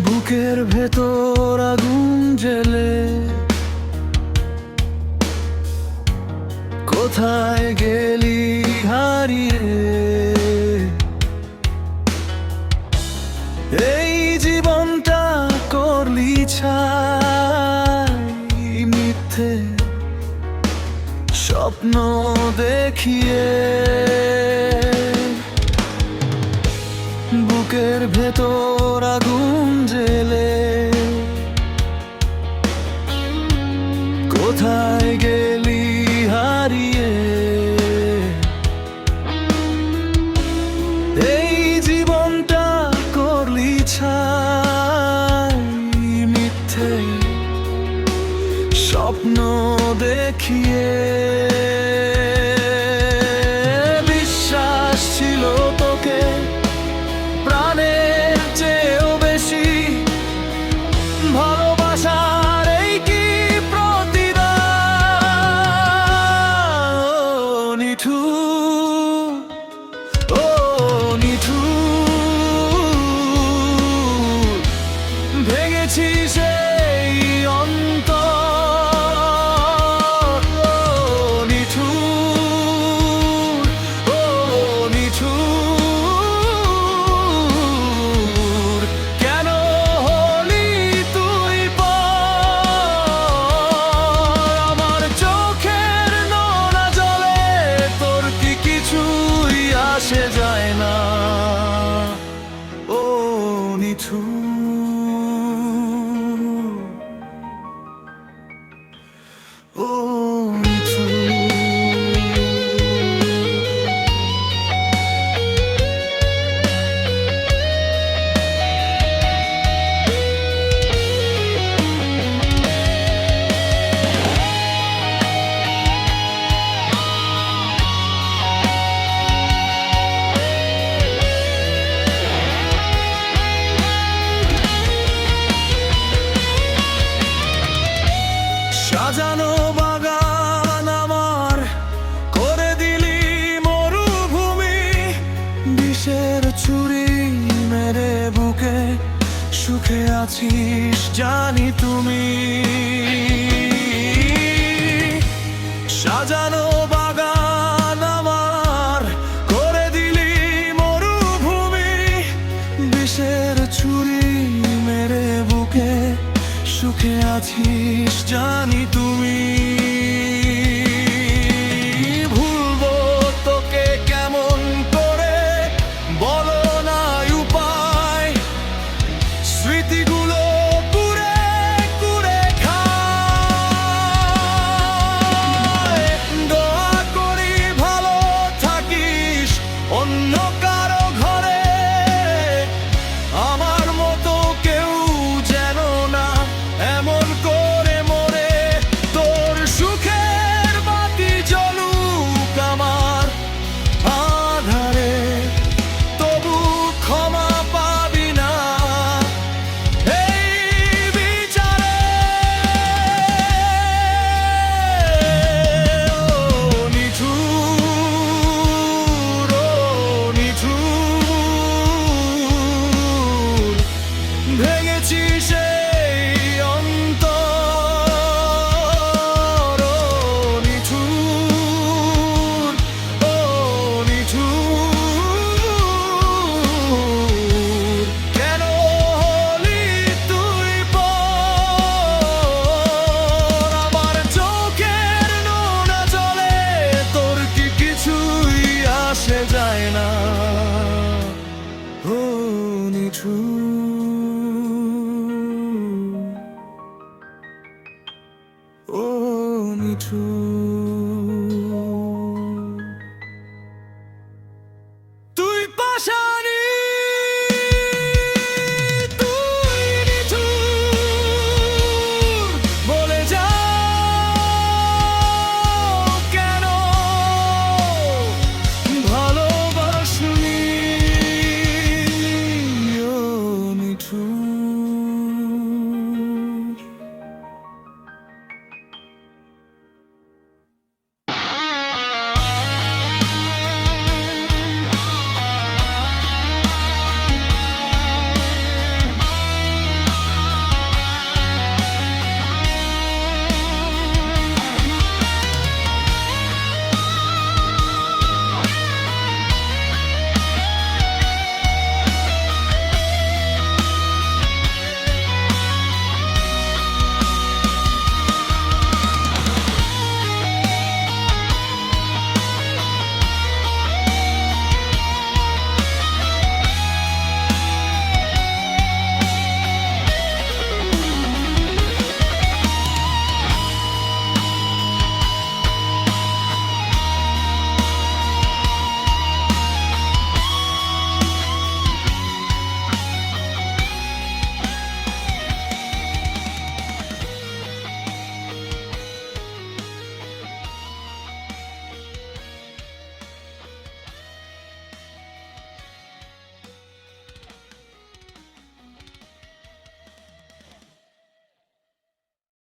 বুকের ভেতর আগুন জেলে কোথায় গেলি হারিয়ে? এই জীবনটা করলি ছাই মিথ্যে স্বপ্ন দেখিয়ে। বুকের ভেতর 出 সাজানো বাগান আমার করে দিলি মরুভূমি। বিষের ছুরি মেরে বুকে সুখে আছিস, জানি তুমি। সাজানো বাগান আমার করে দিলি মরুভূমি। বিষের ছুরি মেরে বুকে সুখে আছিস। জানি তুমি true.